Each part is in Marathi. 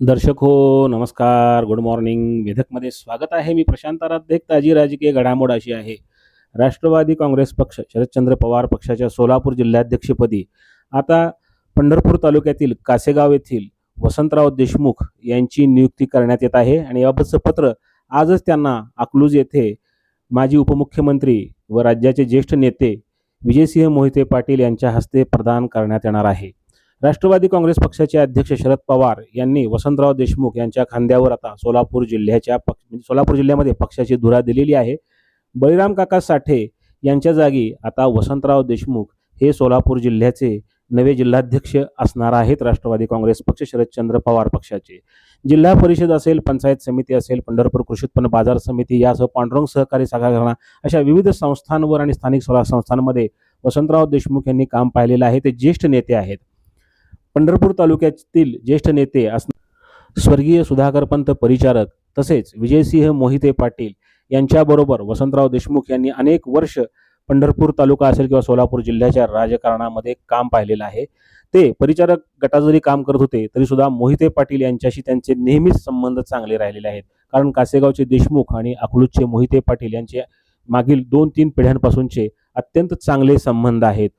दर्शक हो नमस्कार. गुड मॉर्निंग वेधकमध्ये स्वागत आहे. मी प्रशांत आराध्य ताजी राजकीय घडामोड अशी आहे. राष्ट्रवादी काँग्रेस पक्ष शरदचंद्र पवार पक्षाच्या सोलापूर जिल्हाध्यक्षपदी आता पंढरपूर तालुक्यातील कासेगाव येथील वसंतराव देशमुख यांची नियुक्ती करण्यात येत आहे. आणि याबाबतचं पत्र आजच त्यांना अकलूज येथे माजी उपमुख्यमंत्री व राज्याचे ज्येष्ठ नेते विजयसिंह मोहिते पाटील यांच्या हस्ते प्रदान करण्यात येणार आहे. राष्ट्रवादी काँग्रेस पक्षाचे अध्यक्ष शरद पवार यांनी वसंतराव देशमुख यांच्या खांद्यावर आता सोलापूर जिल्ह्याच्या पक्ष म्हणजे सोलापूर जिल्ह्यामध्ये पक्षाची धुरा दिलेली आहे. बळीराम काका साठे यांच्या जागी आता वसंतराव देशमुख हे सोलापूर जिल्ह्याचे नवे जिल्हाध्यक्ष असणार आहेत राष्ट्रवादी काँग्रेस पक्ष शरदचंद्र पवार पक्षाचे. जिल्हा परिषद असेल पंचायत समिती असेल पंढरपूर कृषी उत्पन्न बाजार समिती यासह पांडुरंग सहकारी साखर अशा विविध संस्थांवर आणि स्थानिक स्वराज्य संस्थांमध्ये वसंतराव देशमुख यांनी काम पाहिलेलं आहे. ते ज्येष्ठ नेते आहेत. पंढरपूर तालुक्यातील ज्येष्ठ नेते असण स्वर्गीय सुधाकरपंत परिचारक तसेच विजयसिंह मोहिते पाटील यांच्याबरोबर वसंतराव देशमुख यांनी अनेक वर्ष पंढरपूर तालुका असेल किंवा सोलापूर जिल्ह्याच्या राजकारणामध्ये काम पाहिलेलं आहे. ते परिचारक गटात जरी काम करत होते तरी सुद्धा मोहिते पाटील यांच्याशी त्यांचे नेहमीच संबंध चांगले राहिलेले आहेत. कारण कासेगावचे देशमुख आणि अकलूजचे मोहिते पाटील यांचे मागील दोन तीन पिढ्यांपासूनचे अत्यंत चांगले संबंध आहेत.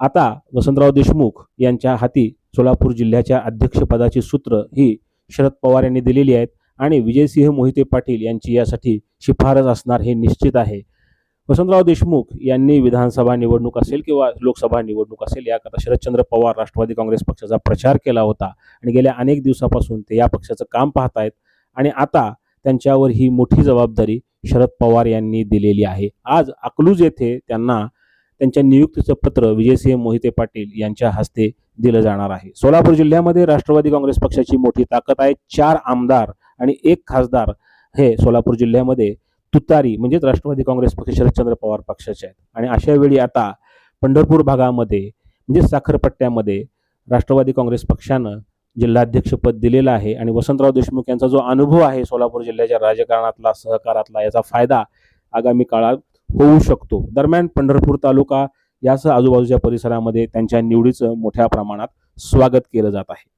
आता वसंतराव देशमुख यांच्या हाती सोलापूर जिल्ह्याच्या अध्यक्षपदाची सूत्र ही शरद पवार यांनी दिलेली आहेत आणि विजयसिंह मोहिते पाटील यांची यासाठी शिफारस असणार हे निश्चित आहे. वसंतराव देशमुख यांनी विधानसभा निवडणूक असेल किंवा लोकसभा निवडणूक असेल याकरता शरदचंद्र पवार राष्ट्रवादी काँग्रेस पक्षाचा प्रचार केला होता आणि गेल्या अनेक दिवसापासून ते या पक्षाचं काम पाहतायत आणि आता त्यांच्यावर ही मोठी जबाबदारी शरद पवार यांनी दिलेली आहे. आज अकलूज येथे त्यांना त्यांच्या नियुक्तीचं पत्र विजयसिंह मोहिते पाटील यांच्या हस्ते दिलं जाणार आहे. सोलापूर जिल्ह्यामध्ये राष्ट्रवादी काँग्रेस पक्षाची मोठी ताकद आहे. चार आमदार आणि एक खासदार हे सोलापूर जिल्ह्यामध्ये तुतारी म्हणजेच राष्ट्रवादी काँग्रेस पक्ष शरदचंद्र पवार पक्षाचे आहेत. आणि अशा वेळी आता पंढरपूर भागामध्ये म्हणजे साखरपट्ट्यामध्ये राष्ट्रवादी काँग्रेस पक्षानं जिल्हाध्यक्षपद दिलेलं आहे. आणि वसंतराव देशमुख यांचा जो अनुभव आहे सोलापूर जिल्ह्याच्या राजकारणातला सहकारातला याचा फायदा आगामी काळात होऊ शकतो. दरम्यान पंढरपूर तालुका यासह आजूबाजूच्या परिसरामध्ये त्यांच्या निवडीचं मोठ्या प्रमाणात स्वागत केलं जात आहे.